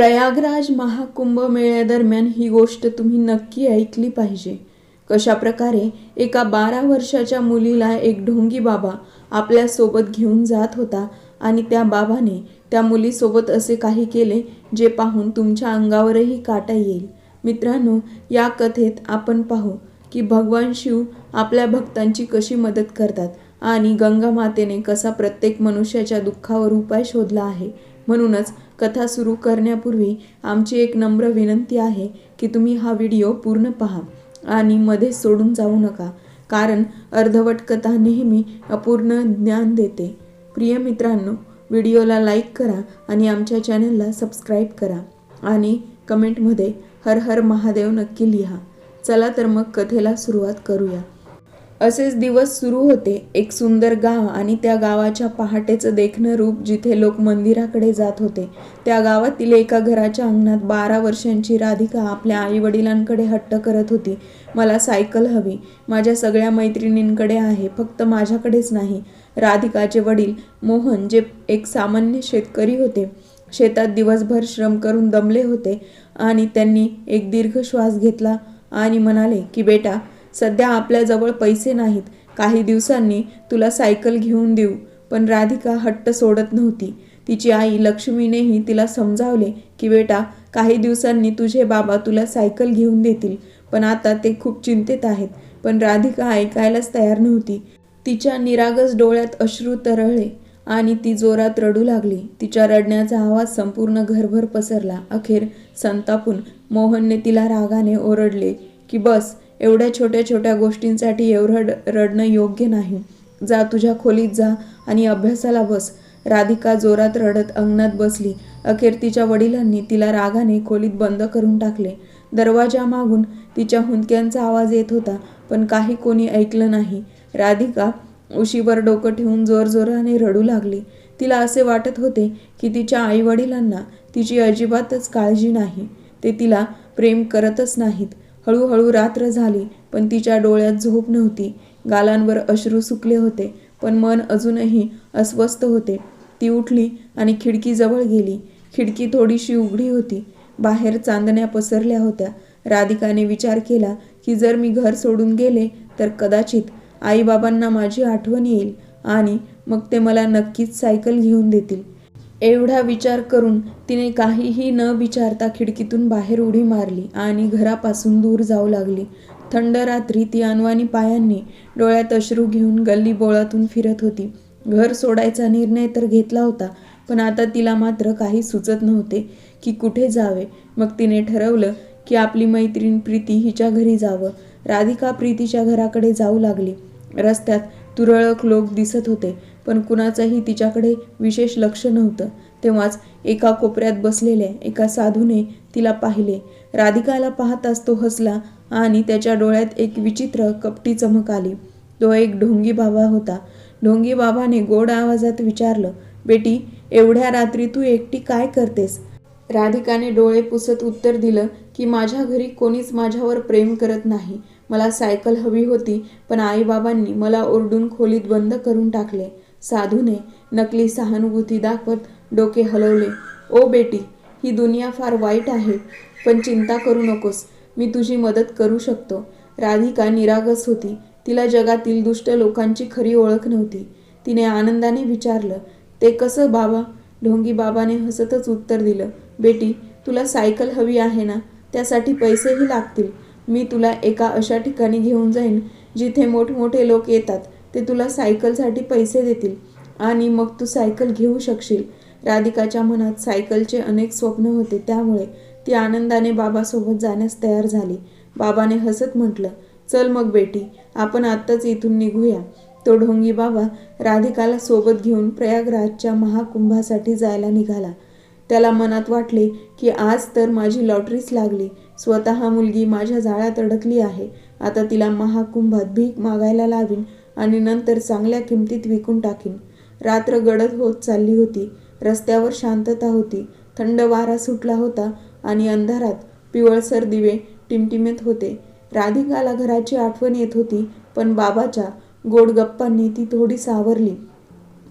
प्रयागराज महाकुंभ मेळ्यादरम्यान ही गोष्ट तुम्ही नक्की ऐकली पाहिजे. कशा प्रकारे एका बारा वर्षाच्या मुलीला एक ढोंगी बाबा आपल्यासोबत घेऊन जात होता आणि त्या बाबाने त्या मुलीसोबत असे काही केले जे पाहून तुमच्या अंगावरही काटा येईल. मित्रांनो या कथेत आपण पाहू की भगवान शिव आपल्या भक्तांची कशी मदत करतात आणि गंगा मातेने कसा प्रत्येक मनुष्याच्या दुःखावर उपाय शोधला आहे. म्हणूनच कथा सुरू करण्यापूर्वी आमची एक नम्र विनंती आहे की तुम्ही हा व्हिडिओ पूर्ण पहा आणि मध्ये सोडून जाऊ नका कारण अर्धवट कथा नेहमी अपूर्ण ज्ञान देते. प्रिय मित्रांनो व्हिडिओला लाईक करा आणि आमच्या चॅनलला सबस्क्राईब करा आणि कमेंटमध्ये हर हर महादेव नक्की लिहा. चला तर मग कथेला सुरुवात करूया. असेच दिवस सुरू होते. एक सुंदर गाव आणि त्या गावाच्या पहाटेचं देखणं रूप जिथे लोक मंदिराकडे जात होते. त्या गावातील एका घराच्या अंगणात बारा वर्षांची राधिका आपल्या आई वडिलांकडे हट्ट करत होती. मला सायकल हवी. माझ्या सगळ्या मैत्रिणींकडे आहे. फक्त माझ्याकडेच नाही. राधिकाचे वडील मोहन जे एक सामान्य शेतकरी होते शेतात दिवसभर श्रम करून दमले होते आणि त्यांनी एक दीर्घ श्वास घेतला आणि म्हणाले की बेटा सध्या आपल्याजवळ पैसे नाहीत. काही दिवसांनी तुला सायकल घेऊन देऊ. पण राधिका हट्ट सोडत नव्हती. तिची आई लक्ष्मीनेही तिला समजावले की बेटा काही दिवसांनी तुझे बाबा तुला सायकल घेऊन देतील. पण आता ते खूप चिंतेत आहेत. पण राधिका ऐकायलाच तयार नव्हती. तिच्या निरागस डोळ्यात अश्रू तरळले आणि ती जोरात रडू लागली. तिच्या रडण्याचा आवाज संपूर्ण घरभर पसरला. अखेर संतापून मोहनने तिला रागाने ओरडले की बस एवढ्या छोट्या छोट्या गोष्टींसाठी एवढं रडणं योग्य नाही. जा तुझ्या खोलीत जा आणि अभ्यासाला बस. राधिका जोरात रडत अंगणात बसली. अखेर तिच्या वडिलांनी तिला रागाने खोलीत बंद करून टाकले. दरवाजा मागून तिच्या हुंदक्यांचा आवाज येत होता पण काही कोणी ऐकलं नाही. राधिका उशीवर डोकं ठेवून जोरजोराने रडू लागली. तिला असे वाटत होते की तिच्या आईवडिलांना तिची अजिबातच काळजी नाही. ते तिला प्रेम करतच नाहीत. हळूहळू रात्र झाली पण तिच्या डोळ्यात झोप नव्हती. गालांवर अश्रू सुकले होते पण मन अजूनही अस्वस्थ होते. ती उठली आणि खिडकीजवळ गेली. खिडकी थोडीशी उघडी होती. बाहेर चांदण्या पसरल्या होत्या. राधिकाने विचार केला की जर मी घर सोडून गेले तर कदाचित आईबाबांना माझी आठवण येईल आणि मग ते मला नक्कीच सायकल घेऊन देतील. एवढा विचार करून तिने काहीही न विचारता खिडकीतून बाहेर उडी मारली आणि घरापासून दूर जाऊ लागली. थंड रात्री ती अनवाणी पायांनी डोळ्यात अश्रू घेऊन गल्ली बोळातून फिरत होती. घर सोडायचा निर्णय तर घेतला होता पण आता तिला मात्र काही सुचत नव्हते की कुठे जावे. मग तिने ठरवलं की आपली मैत्रीण प्रीती हिच्या घरी जावं. राधिका प्रीतीच्या घराकडे जाऊ लागली. रस्त्यात तुरळक लोक दिसत होते पण कुणाचंही तिच्याकडे विशेष लक्ष नव्हतं. तेव्हाच एका कोपऱ्यात बसलेल्या एका साधूने तिला पाहिले. राधिकाला पाहताच तो हसला आणि त्याच्या डोळ्यात एक विचित्र कपटी चमक आली. तो एक ढोंगी बाबा होता. ढोंगी बाबाने गोड आवाजात विचारलं बेटी एवढ्या रात्री तू एकटी काय करतेस? राधिकाने डोळे पुसत उत्तर दिलं की माझ्या घरी कोणीच माझ्यावर प्रेम करत नाही. मला सायकल हवी होती पण आईबाबांनी मला ओरडून खोलीत बंद करून टाकले. साधूने नकली सहानुभूती दाखवत डोके हलवले. ओ बेटी ही दुनिया फार वाईट आहे पण चिंता करू नकोस मी तुझी मदत करू शकतो. राधिका निरागस होती. तिला जगातील दुष्ट लोकांची खरी ओळख नव्हती. तिने आनंदाने विचारलं ते कसं बाबा? ढोंगी बाबाने हसतच उत्तर दिलं बेटी तुला सायकल हवी आहे ना त्यासाठी पैसेही लागतील. मी तुला एका अशा ठिकाणी घेऊन जाईन जिथे मोठमोठे लोक येतात. ते तुला सायकलसाठी पैसे देतील आणि मग तू सायकल घेऊ शकशील. राधिकाच्या मनात सायकलचे अनेक स्वप्न होते. त्यामुळे ती आनंदाने बाबासोबत जाण्यास तयार झाली. बाबाने हसत म्हटलं चल मग बेटी आपण आत्ताच इथून निघूया तो ढोंगी बाबा राधिकाला सोबत घेऊन प्रयागराजच्या महाकुंभासाठी जायला निघाला. त्याला मनात वाटले की आज तर माझी लॉटरीच लागली. स्वतः मुलगी माझ्या जाळ्यात अडकली आहे. आता तिला महाकुंभात भीक मागायला लावीन आणि नंतर चांगल्या किमतीत विकून टाकीन. रात्र गडद होत चालली होती. रस्त्यावर शांतता होती. थंड वारा सुटला होता आणि अंधारात पिवळसर दिवे टिमटिमेत होते. राधिकाला घराची आठवण येत होती पण बाबाच्या गोड गप्पांनी ती थोडी सावरली.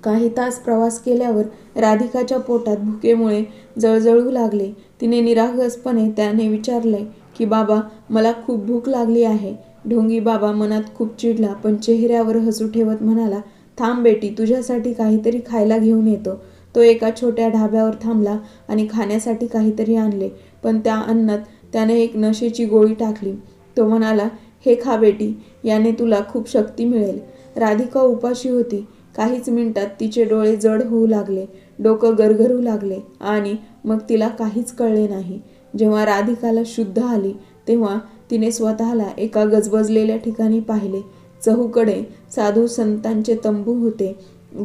काही तास प्रवास केल्यावर राधिकाच्या पोटात भुकेमुळे जळजळू लागले. तिने निरागसपणे त्याने विचारले की बाबा मला खूप भूक लागली आहे. ढोंगी बाबा मनात खूप चिडला पण चेहऱ्यावर हसू ठेवत म्हणाला थांब बेटी तुझ्यासाठी काहीतरी खायला घेऊन येतो. तो एका छोट्या ढाब्यावर थांबला आणि खाण्यासाठी काहीतरी आणले पण त्या अन्नात त्याने एक नशेची गोळी टाकली. तो म्हणाला हे खा बेटी याने तुला खूप शक्ती मिळेल. राधिका उपाशी होती. काहीच मिनिटात तिचे डोळे जड होऊ लागले डोकं गरगरू लागले आणि मग तिला काहीच कळले नाही. जेव्हा राधिकाला शुद्ध आली तेव्हा तिने स्वतःला एका गजबजलेल्या ठिकाणी पाहिले. चहूकडे साधू संतांचे तंबू होते.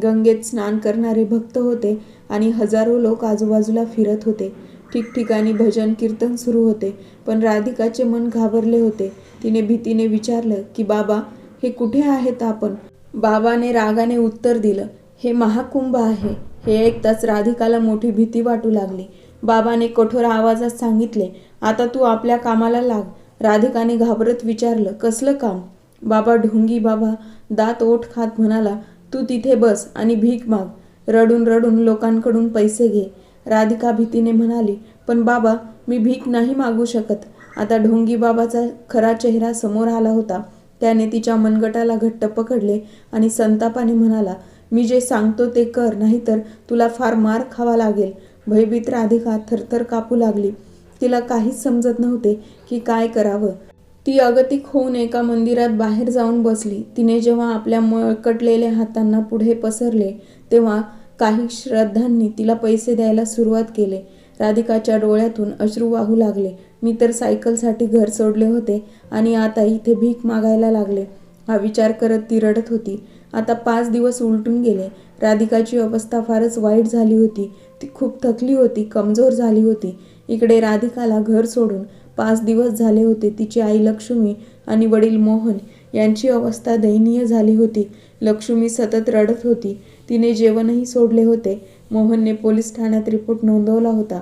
गंगेत स्नान करणारे भक्त होते आणि हजारो लोक आजूबाजूला फिरत होते. ठिकठिकाणी भजन कीर्तन सुरू होते पण राधिकाचे मन घाबरले होते. तिने भीतीने विचारलं की बाबा हे कुठे आहेत आपण? बाबाने रागाने उत्तर दिलं हे महाकुंभ आहे. हे ऐकताच राधिकाला मोठी भीती वाटू लागली. बाबाने कठोर आवाजात सांगितले आता तू आपल्या कामाला लाग. राधिकाने घाबरत विचारलं कसलं काम? बाबा ढोंगी बाबा दात ओठ खात म्हणाला तू तिथे बस आणि भीक माग. रडून रडून लोकांकडून पैसे घे. राधिका भीतीने म्हणाली पण बाबा मी भीक नाही मागू शकत. आता ढोंगी बाबाचा खरा चेहरा समोर आला होता. त्याने तिच्या मनगटाला घट्ट पकडले आणि संतापाने म्हणाला मी जे सांगतो ते कर नाहीतर तुला फार मार खावा लागेल भयभीत राधिका थरथर कापू लागली. तिला काहीच समजत नव्हते की काय करावं. ती अगतिक होऊन एका मंदिरात बाहेर जाऊन बसली. तिने जेव्हा आपल्या मळकटलेल्या हातांना पुढे पसरले तेव्हा काही श्रद्धांनी तिला पैसे द्यायला सुरुवात केले. राधिकाच्या डोळ्यातून अश्रू वाहू लागले. मी तर सायकलसाठी घर सोडले होते आणि आता इथे भीक मागायला लागले. हा विचार करत ती रडत होती. आता पाच दिवस उलटून गेले. राधिकाची अवस्था फारच वाईट झाली होती. ती खूप थकली होती कमजोर झाली होती. इकडे राधिकाला घर सोडून पाच दिवस झाले होते तिची आई लक्ष्मी आणि वडील मोहन यांची अवस्था दयनीय झाली होती. लक्ष्मी सतत रडत होती. तिने जेवणही सोडले होते. मोहनने पोलीस ठाण्यात रिपोर्ट नोंदवला होता.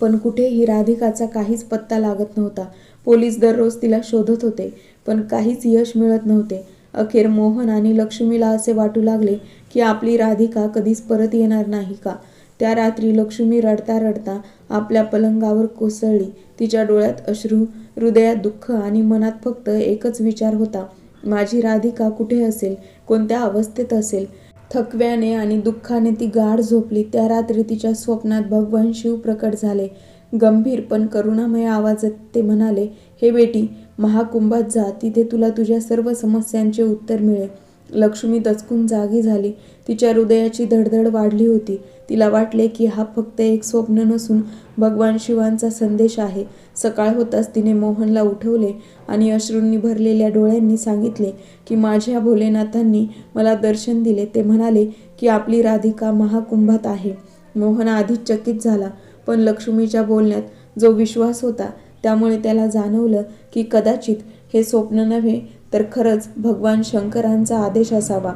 पण कुठेही राधिकाचा काहीच पत्ता लागत नव्हता. पोलीस दररोज तिला शोधत होते पण काहीच यश मिळत नव्हते. अखेर मोहन आणि लक्ष्मीला असे वाटू लागले की आपली राधिका कधीच परत येणार नाही का? त्या रात्री लक्ष्मी रडता रडता आपल्या पलंगावर कोसळली. तिच्या डोळ्यात अश्रू हृदयात दुःख आणि मनात फक्त एकच विचार होता. माझी राधिका कुठे असेल? कोणत्या अवस्थेत असेल? थकव्याने आणि दुःखाने ती गाढ झोपली. त्या रात्री तिच्या स्वप्नात भगवान शिव प्रकट झाले. गंभीर पण करुणामय आवाजात ते म्हणाले हे बेटी महाकुंभात जा. तिथे तुला तुझ्या सर्व समस्यांचे उत्तर मिळेल. लक्ष्मी दचकून जागी झाली. तिच्या हृदयाची धडधड वाढली होती. तिला वाटले की हा फक्त एक स्वप्न नसून भगवान शिवांचा संदेश आहे. सकाळ होताच तिने मोहनला उठवले आणि अश्रूंनी भरलेल्या डोळ्यांनी सांगितले की माझ्या भोलेनाथांनी मला दर्शन दिले. ते म्हणाले की आपली राधिका महाकुंभात आहे. मोहन आधीच चकित झाला पण लक्ष्मीच्या बोलण्यात जो विश्वास होता त्यामुळे त्याला जाणवलं की कदाचित हे स्वप्न नव्हे तर खरंच भगवान शंकरांचा आदेश असावा.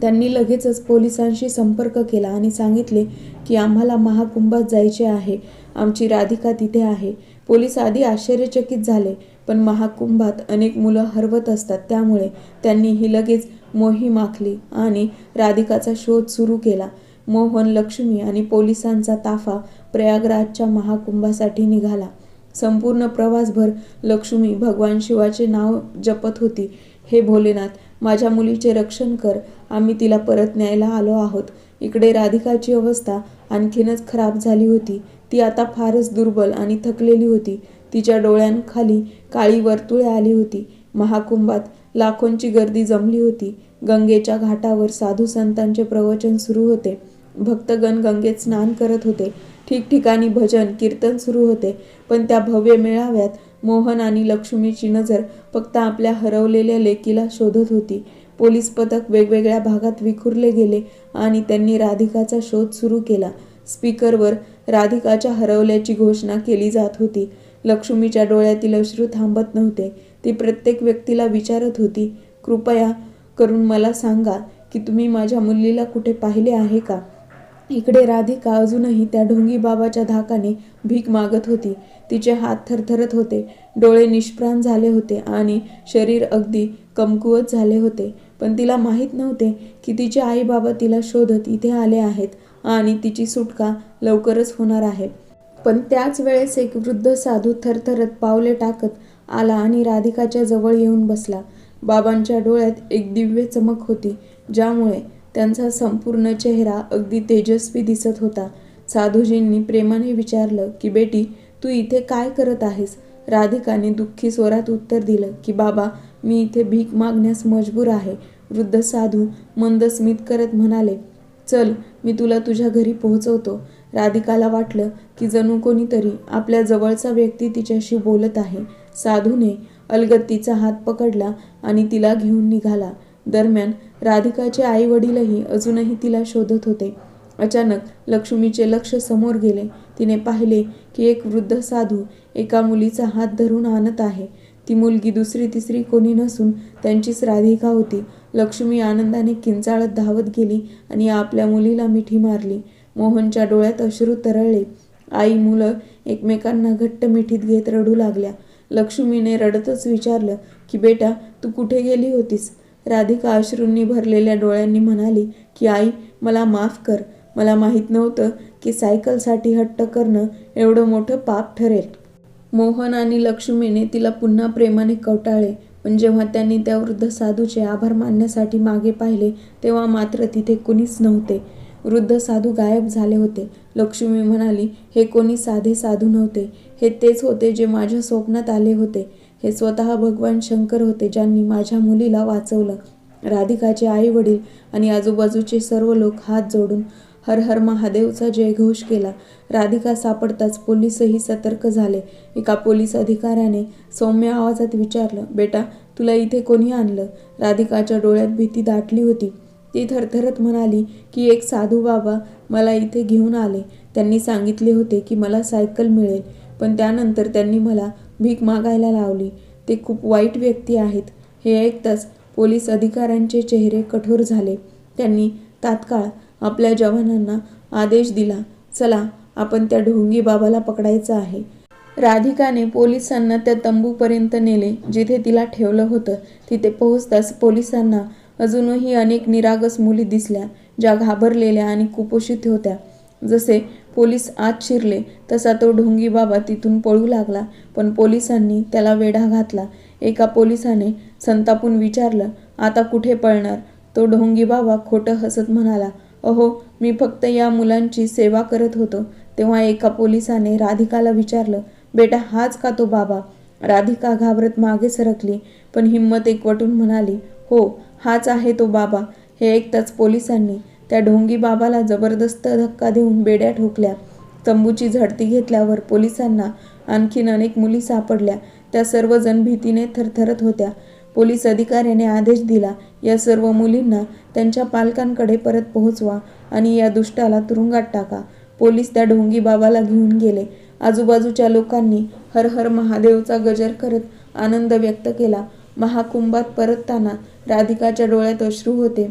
त्यांनी लगेचच पोलिसांशी संपर्क केला आणि सांगितले की आम्हाला महाकुंभात जायचे आहे. आमची राधिका तिथे आहे. पोलीस आधी आश्चर्यचकित झाले पण महाकुंभात अनेक मुलं हरवत असतात त्यामुळे त्यांनी ही लगेच मोहीम आखली आणि राधिकाचा शोध सुरू केला. मोहन लक्ष्मी आणि पोलिसांचा ताफा प्रयागराजच्या महाकुंभासाठी निघाला. संपूर्ण प्रवासभर लक्ष्मी भगवान शिवाचे नाव जपत होती. हे भोलेनाथ माझ्या मुलीचे रक्षण कर आम्ही तिला परत न्यायला आलो आहोत. इकडे राधिकाची अवस्था आणखीनच खराब झाली होती. ती आता फारच दुर्बल आणि थकलेली होती. तिच्या डोळ्यांखाली काळी वर्तुळे आली होती. महाकुंभात लाखोंची गर्दी जमली होती. गंगेच्या घाटावर साधू संतांचे प्रवचन सुरू होते. भक्तगण गंगेत स्नान करत होते. ठिकठिकाणी भजन कीर्तन सुरू होते. पण त्या भव्य मेळाव्यात मोहन आणि लक्ष्मीची नजर फक्त आपल्या हरवलेल्या लेकीला शोधत होती. पोलीस पथक वेगवेगळ्या भागात विखुरले गेले आणि त्यांनी राधिकाचा शोध सुरू केला. स्पीकरवर राधिकाच्या हरवल्याची घोषणा केली जात होती. लक्ष्मीच्या डोळ्यातील अश्रू थांबत नव्हते. ती प्रत्येक व्यक्तीला विचारत होती कृपया करून मला सांगा की तुम्ही माझ्या मुलीला कुठे पाहिले आहे का? इकडे राधिका अजूनही त्या ढोंगी बाबाच्या धाकाने भीक मागत होती. तिचे हात थरथरत होते. डोळे निष्प्राण झाले होते आणि शरीर अगदी कमकुवत झाले होते. पण तिला माहीत नव्हते की तिचे आई बाबा तिला शोधत इथे आले आहेत. आणि तिची सुटका लवकरच होणार आहे. पण त्याच वेळेस एक वृद्ध साधू थरथरत पावले टाकत आला आणि राधिकाच्या जवळ येऊन बसला. बाबांच्या डोळ्यात एक दिव्य चमक होती ज्यामुळे त्यांचा संपूर्ण चेहरा अगदी तेजस्वी दिसत होता. साधूजींनी प्रेमाने विचारलं की बेटी तू इथे काय करत आहेस? राधिकाने दुःखी स्वरात उत्तर दिलं की बाबा मी इथे भीक मागण्यास मजबूर आहे. वृद्ध साधू मंद स्मित करत म्हणाले चल मी तुला तुझ्या घरी पोहोचवतो. राधिकाला वाटलं की जणू कोणीतरी आपल्या जवळचा व्यक्ती तिच्याशी बोलत आहे. साधूने अलगत्तीचा हात पकडला आणि तिला घेऊन निघाला. दरम्यान राधिकाचे आई वडीलही अजूनही तिला शोधत होते. अचानक लक्ष्मीचे लक्ष समोर गेले. तिने पाहिले की एक वृद्ध साधू एका मुलीचा हात धरून आणत आहे. ती मुलगी दुसरी तिसरी कोणी नसून त्यांचीच राधिका होती. लक्ष्मी आनंदाने किंचाळत धावत गेली आणि आपल्या मुलीला मिठी मारली. मोहनच्या डोळ्यात अश्रू तरळले. आई मुलं एकमेकांना घट्ट मिठीत घेत रडू लागल्या. लक्ष्मीने रडतच विचारलं की बेटा तू कुठे गेली होतीस? राधिका अश्रूंनी भरलेल्या डोळ्यांनी म्हणाली की आई मला माफ कर. मला माहीत नव्हतं की सायकलसाठी हट्ट करणं एवढं मोठं पाप ठरेल. मोहन आणि लक्ष्मीने तिला पुन्हा प्रेमाने कवटाळले पण जेव्हा त्यांनी त्या वृद्ध साधूचे आभार मानण्यासाठी मागे पाहिले तेव्हा मात्र तिथे कुणीच नव्हते. वृद्ध साधू गायब झाले होते. लक्ष्मी म्हणाली हे कोणी साधे साधू नव्हते. हे तेच होते जे माझ्या स्वप्नात आले होते. हे स्वतः भगवान शंकर होते ज्यांनी माझ्या मुलीला वाचवलं. राधिकाचे आई वडील आणि आजूबाजूचे सर्व लोक हात जोडून हर हर महादेवचा जयघोष केला. राधिका सापडताच पोलीसही सतर्क झाले. एका पोलीस अधिकाऱ्याने सौम्य आवाजात विचारलं बेटा तुला इथे कोणी आणलं राधिकाच्या डोळ्यात भीती दाटली होती. ती थरथरत म्हणाली की एक साधू बाबा मला इथे घेऊन आले. त्यांनी सांगितले होते की मला सायकल मिळेल पण त्यानंतर त्यांनी मला भीक मागायला लावली. ते खूप वाईट व्यक्ती आहेत. हे ऐकताच पोलीस अधिकाऱ्यांचे चेहरे कठोर झाले. त्यांनी तात्काळ आपल्या जवानांना आदेश दिला चला आपण त्या ढोंगी बाबाला पकडायचं आहे. राधिकाने पोलिसांना त्या तंबूपर्यंत नेले जिथे तिला ठेवलं होतं. तिथे पोहोचताच पोलिसांना अजूनही अनेक निरागस मुली दिसल्या ज्या घाबरलेल्या आणि कुपोषित होत्या. जसे पोलीस आत शिरले तसा तो ढोंगी बाबा तिथून पळू लागला. पण पोलिसांनी त्याला वेढा घातला. एका पोलिसाने संतापून विचारलं आता कुठे पळणार? तो ढोंगी बाबा खोटं हसत म्हणाला अहो मी फक्त या मुलांची सेवा करत होतो. तेव्हा एका पोलिसाने राधिकाला विचारलं बेटा हाच का तो बाबा? राधिका घाबरत मागे सरकली पण हिंमत एकवटून म्हणाली हो हाच आहे तो बाबा. हे ऐकताच पोलिसांनी त्या ढोंगी बाबाला जबरदस्त धक्का देऊन बेड्या ठोकल्या. तंबूची झडती घेतल्यावर पोलिसांना आणखीन अनेक मुली सापडल्या. त्या सर्वजण भीतीने थरथरत होत्या. पोलीस अधिकाऱ्याने आदेश दिला. या सर्व मुलींना त्यांच्या पालकांकडे परत पोहोचवा आणि या दुष्टाला तुरुंगात टाका. पोलीस त्या ढोंगी बाबाला घेऊन गेले. आजूबाजूच्या लोकांनी हर हर महादेवचा गजर करत आनंद व्यक्त केला. महाकुंभात परतताना राधिकाच्या डोळ्यात अश्रू होते.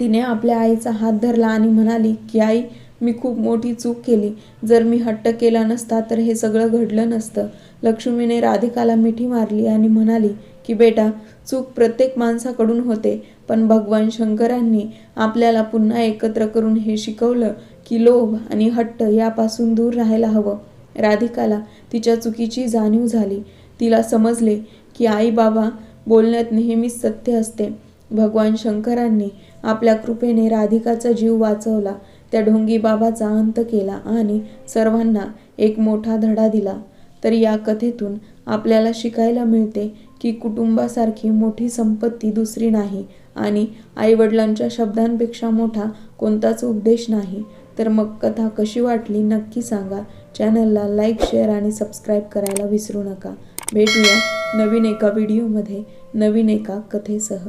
तिने आपल्या आईचा हात धरला आणि म्हणाली की आई मी खूप मोठी चूक केली. जर मी हट्ट केला नसता तर हे सगळं घडलं नसतं लक्ष्मीने राधिकाला मिठी मारली आणि म्हणाली की बेटा चूक प्रत्येक माणसाकडून होते पण भगवान शंकरांनी आपल्याला पुन्हा एकत्र करून हे शिकवलं की लोभ आणि हट्ट यापासून दूर राहायला हवं. राधिकाला तिच्या चुकीची जाणीव झाली. तिला समजले की आई बाबा बोलण्यात नेहमीच सत्य असते. भगवान शंकरांनी आपल्या कृपेने राधिकाचा जीव वाचवला. त्या ढोंगी बाबाचा अंत केला आणि सर्वांना एक मोठा धडा दिला. तर या कथेतून आपल्याला शिकायला मिळते की कुटुंबासारखी मोठी संपत्ती दुसरी नाही आणि आईवडिलांच्या शब्दांपेक्षा मोठा कोणताच उपदेश नाही. तर मग कथा कशी वाटली नक्की सांगा. चॅनलला लाईक शेअर आणि सबस्क्राईब करायला विसरू नका. भेटूया नवीन एका व्हिडिओमध्ये नवीन एका कथेसह.